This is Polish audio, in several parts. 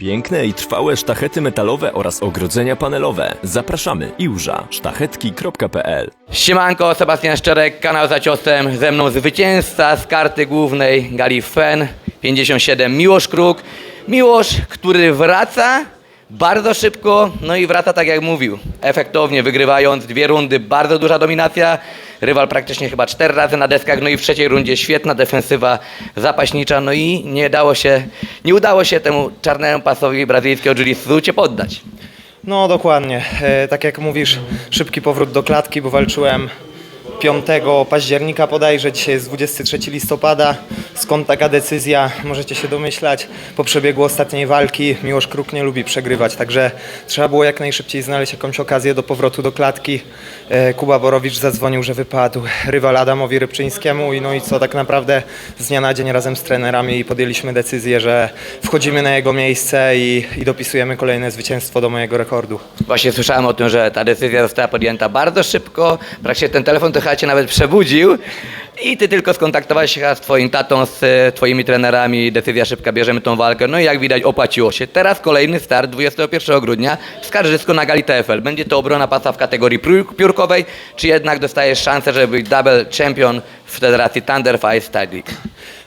Piękne i trwałe sztachety metalowe oraz ogrodzenia panelowe. Zapraszamy iłża. Sztachetki.pl Siemanko, Sebastian Szczerek, kanał za ciosem, ze mną zwycięzca z karty głównej Gali Fen 57 Miłosz Kruk. Miłosz, który wraca bardzo szybko, no i wraca tak jak mówił, efektownie wygrywając dwie rundy, bardzo duża dominacja, rywal praktycznie chyba cztery razy na deskach, no i w trzeciej rundzie świetna defensywa zapaśnicza, no i nie dało się, nie udało się temu czarnemu pasowi brazylijskiego jiu cię poddać. No dokładnie. E, tak jak mówisz, szybki powrót do klatki, bo walczyłem 5 października bodajże, dzisiaj jest 23 listopada. Skąd taka decyzja? Możecie się domyślać. Po przebiegu ostatniej walki Miłosz Kruk nie lubi przegrywać, także trzeba było jak najszybciej znaleźć jakąś okazję do powrotu do klatki. E, Kuba Borowicz zadzwonił, że wypadł rywal Adamowi Rybczyńskiemu i no i co tak naprawdę z dnia na dzień razem z trenerami podjęliśmy decyzję, że wchodzimy na jego miejsce i, i dopisujemy kolejne zwycięstwo do mojego rekordu. Właśnie słyszałem o tym, że ta decyzja została podjęta bardzo szybko. Praktycznie ten telefon to cię nawet przebudził. I ty tylko skontaktowałeś się z twoim tatą, z e, twoimi trenerami. Decyzja szybka, bierzemy tą walkę. No i jak widać opłaciło się. Teraz kolejny start 21 grudnia w Skarżysku na gali TFL. Będzie to obrona pasa w kategorii piór- piórkowej, czy jednak dostajesz szansę, żeby być double champion w Federacji Thunder Fight Style League?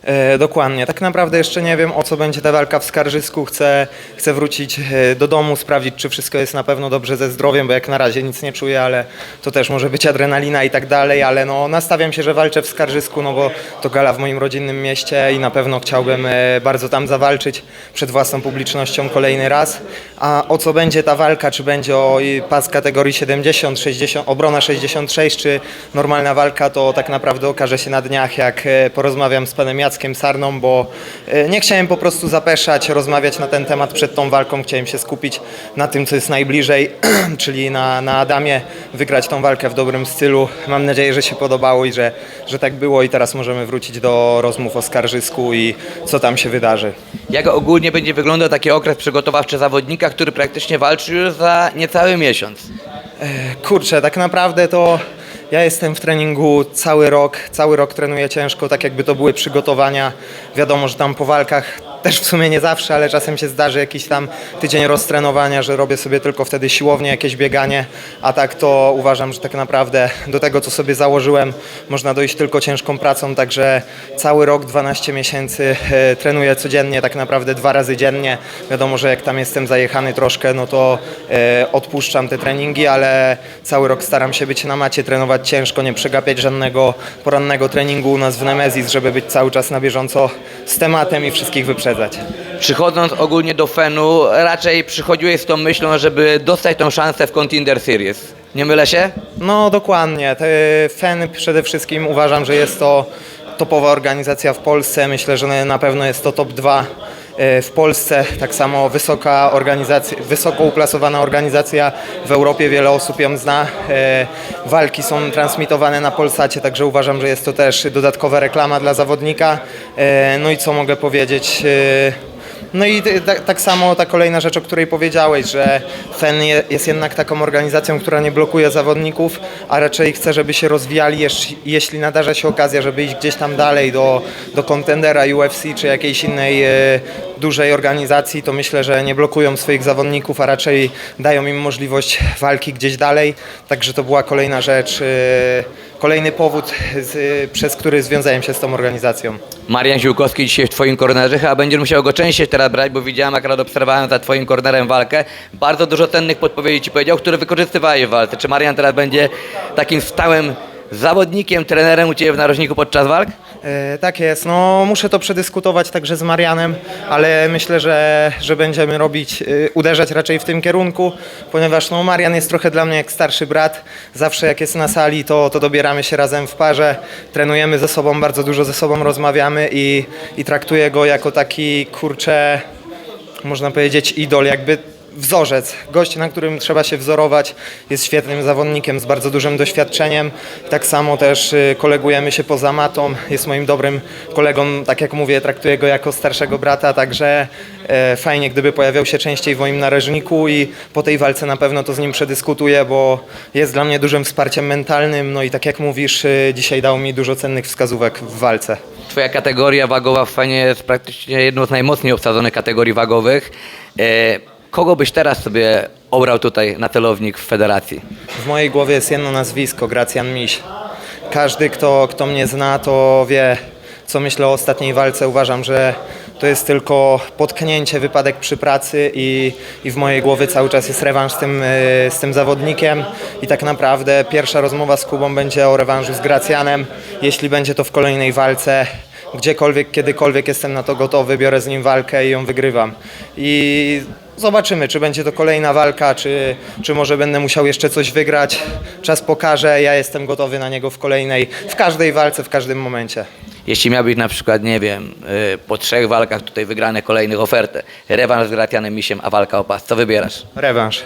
E, dokładnie. Tak naprawdę jeszcze nie wiem, o co będzie ta walka w Skarżysku. Chcę, chcę wrócić e, do domu, sprawdzić, czy wszystko jest na pewno dobrze ze zdrowiem, bo jak na razie nic nie czuję, ale to też może być adrenalina i tak dalej, ale no, nastawiam się, że walczę w Skarżysku, no bo to gala w moim rodzinnym mieście i na pewno chciałbym e, bardzo tam zawalczyć przed własną publicznością kolejny raz. A o co będzie ta walka, czy będzie o pas kategorii 70, 60, obrona 66, czy normalna walka, to tak naprawdę okaże się na dniach, jak porozmawiam z panem Jackiem Sarną, bo e, nie chciałem po prostu zapeszać, rozmawiać na ten temat przed tą walką, chciałem się skupić na tym, co jest najbliżej, czyli na, na Adamie, wygrać tą walkę w dobrym stylu. Mam nadzieję, że się podobało i że, że tak było i teraz możemy wrócić do rozmów o Skarżysku i co tam się wydarzy. Jak ogólnie będzie wyglądał taki okres przygotowawczy zawodnika, który praktycznie walczy już za niecały miesiąc? Kurczę, tak naprawdę to ja jestem w treningu cały rok, cały rok trenuję ciężko, tak jakby to były przygotowania. Wiadomo, że tam po walkach też w sumie nie zawsze, ale czasem się zdarzy jakiś tam tydzień roztrenowania, że robię sobie tylko wtedy siłownię, jakieś bieganie, a tak to uważam, że tak naprawdę do tego, co sobie założyłem, można dojść tylko ciężką pracą, także cały rok, 12 miesięcy e, trenuję codziennie, tak naprawdę dwa razy dziennie. Wiadomo, że jak tam jestem zajechany troszkę, no to e, odpuszczam te treningi, ale cały rok staram się być na macie, trenować ciężko, nie przegapiać żadnego porannego treningu u nas w Nemezis, żeby być cały czas na bieżąco z tematem i wszystkich wyprzedzać. Przychodząc ogólnie do Fenu, raczej przychodziłeś z tą myślą, żeby dostać tą szansę w Contender Series. Nie mylę się? No dokładnie. FEN przede wszystkim uważam, że jest to topowa organizacja w Polsce. Myślę, że na pewno jest to top 2 w Polsce. Tak samo wysoka organizacja, wysoko uplasowana organizacja w Europie. Wiele osób ją zna. E, Walki są transmitowane na Polsacie, także uważam, że jest to też dodatkowa reklama dla zawodnika. E, No i co mogę powiedzieć? No i tak, tak samo ta kolejna rzecz, o której powiedziałeś, że FEN je- jest jednak taką organizacją, która nie blokuje zawodników, a raczej chce, żeby się rozwijali, jeśli nadarza się okazja, żeby iść gdzieś tam dalej do, do kontendera UFC czy jakiejś innej e, dużej organizacji, to myślę, że nie blokują swoich zawodników, a raczej dają im możliwość walki gdzieś dalej. Także to była kolejna rzecz, e, kolejny powód, przez który związałem się z tą organizacją. Marian Ziółkowski dzisiaj w twoim kornerze, chyba będziesz musiał go częściej teraz brać, bo widziałem, akurat obserwowałem za twoim kornerem walkę. Bardzo dużo cennych podpowiedzi ci powiedział, które wykorzystywałeś w walce. Czy Marian teraz będzie takim stałym zawodnikiem, trenerem u ciebie w narożniku podczas walk? E, Tak jest, no muszę to przedyskutować także z Marianem, ale myślę, że, że będziemy robić, y, uderzać raczej w tym kierunku, ponieważ no, Marian jest trochę dla mnie jak starszy brat. Zawsze jak jest na sali, to, to dobieramy się razem w parze, trenujemy ze sobą, bardzo dużo ze sobą rozmawiamy i, i traktuję go jako taki kurczę, można powiedzieć idol, jakby wzorzec, gość, na którym trzeba się wzorować. Jest świetnym zawodnikiem z bardzo dużym doświadczeniem. Tak samo też y, kolegujemy się poza matą. Jest moim dobrym kolegą, tak jak mówię, traktuję go jako starszego brata, także e, fajnie, gdyby pojawiał się częściej w moim narożniku i po tej walce na pewno to z nim przedyskutuję, bo jest dla mnie dużym wsparciem mentalnym. No i tak jak mówisz, y, dzisiaj dał mi dużo cennych wskazówek w walce. Twoja kategoria wagowa w fajnie jest praktycznie jedną z najmocniej obsadzonych kategorii wagowych. E, kogo byś teraz sobie obrał tutaj na celownik w federacji? W mojej głowie jest jedno nazwisko, Gracjan Miś. Każdy, kto, kto mnie zna, to wie, co myślę o ostatniej walce. Uważam, że to jest tylko potknięcie, wypadek przy pracy i, i w mojej głowie cały czas jest rewanż z tym, y, z tym zawodnikiem i tak naprawdę pierwsza rozmowa z Kubą będzie o rewanżu z Gracjanem. Jeśli będzie to w kolejnej walce, gdziekolwiek, kiedykolwiek jestem na to gotowy, biorę z nim walkę i ją wygrywam. I zobaczymy, czy będzie to kolejna walka, czy, czy może będę musiał jeszcze coś wygrać. Czas pokaże, ja jestem gotowy na niego w kolejnej, w każdej walce, w każdym momencie. Jeśli miałbyś na przykład, nie wiem, y, po trzech walkach tutaj wygrane kolejnych ofertę, rewanż z Gratianem Misiem, a walka o pas, co wybierasz? Rewanż.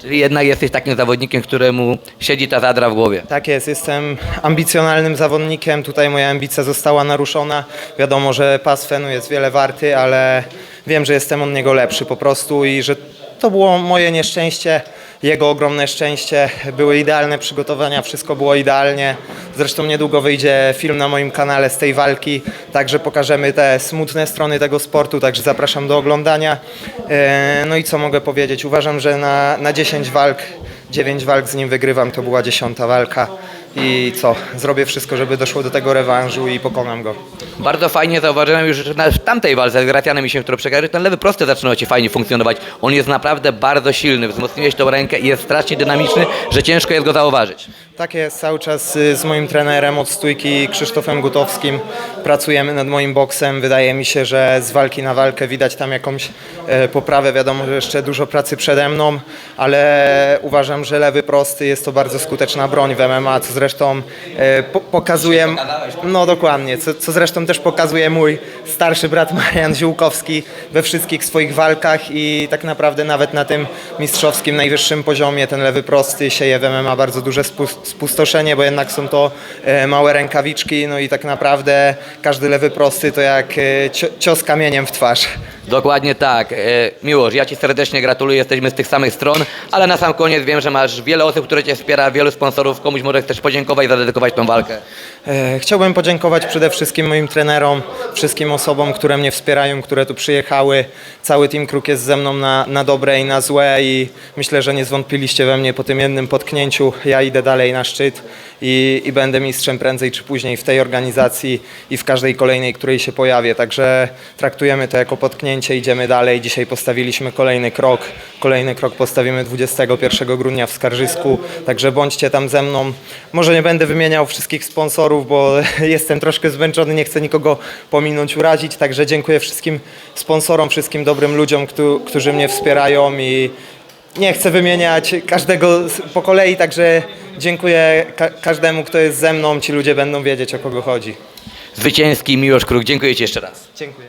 Czyli jednak jesteś takim zawodnikiem, któremu siedzi ta zadra w głowie. Tak jest, jestem ambicjonalnym zawodnikiem. Tutaj moja ambicja została naruszona. Wiadomo, że pas Fenu jest wiele warty, ale wiem, że jestem od niego lepszy po prostu i że to było moje nieszczęście, jego ogromne szczęście. Były idealne przygotowania, wszystko było idealnie. Zresztą niedługo wyjdzie film na moim kanale z tej walki, także pokażemy te smutne strony tego sportu, także zapraszam do oglądania. E, No i co mogę powiedzieć? Uważam, że na, na 10 walk 9 walk z nim wygrywam, to była dziesiąta walka. I co? Zrobię wszystko, żeby doszło do tego rewanżu i pokonam go. Bardzo fajnie zauważyłem już że w tamtej walce z Gratianem Misiem, którą przegrałeś, ten lewy prosty zaczynał Ci fajnie funkcjonować. On jest naprawdę bardzo silny, wzmocniłeś tą rękę i jest strasznie dynamiczny, że ciężko jest go zauważyć. Tak jest, cały czas y, z moim trenerem od stójki Krzysztofem Gutowskim pracujemy nad moim boksem. Wydaje mi się, że z walki na walkę widać tam jakąś e, poprawę. Wiadomo, że jeszcze dużo pracy przede mną, ale uważam, że lewy prosty jest to bardzo skuteczna broń w MMA, co zresztą e, po, pokazuje... No dokładnie, co, co zresztą też pokazuje mój starszy brat Marian Ziółkowski we wszystkich swoich walkach i tak naprawdę nawet na tym mistrzowskim, najwyższym poziomie ten lewy prosty sieje w MMA bardzo duże spus- spustoszenie, bo jednak są to e, małe rękawiczki, no i tak naprawdę każdy lewy prosty to jak e, cio- cios kamieniem w twarz. Dokładnie tak. E, Miłosz, ja Ci serdecznie gratuluję, jesteśmy z tych samych stron, ale na sam koniec wiem, że masz wiele osób, które Cię wspiera, wielu sponsorów, komuś może chcesz podziękować i zadedykować tą walkę. E, Chciałbym podziękować przede wszystkim moim trenerom, wszystkim osobom, które mnie wspierają, które tu przyjechały. Cały Team Kruk jest ze mną na, na dobre i na złe i myślę, że nie zwątpiliście we mnie po tym jednym potknięciu. Ja idę dalej na szczyt i, i będę mistrzem prędzej czy później w tej organizacji i w każdej kolejnej, której się pojawię. Także traktujemy to jako potknięcie, idziemy dalej. Dzisiaj postawiliśmy kolejny krok. Kolejny krok postawimy 21 grudnia w Skarżysku, także bądźcie tam ze mną. Może nie będę wymieniał wszystkich sponsorów, bo jestem troszkę zmęczony, nie chcę nikogo pominąć, urazić, także dziękuję wszystkim sponsorom, wszystkim dobrym ludziom, któ- którzy mnie wspierają i nie chcę wymieniać każdego po kolei, także dziękuję ka- każdemu, kto jest ze mną, ci ludzie będą wiedzieć o kogo chodzi. Zwycięski Miłosz Kruk, dziękuję Ci jeszcze raz. Dziękuję.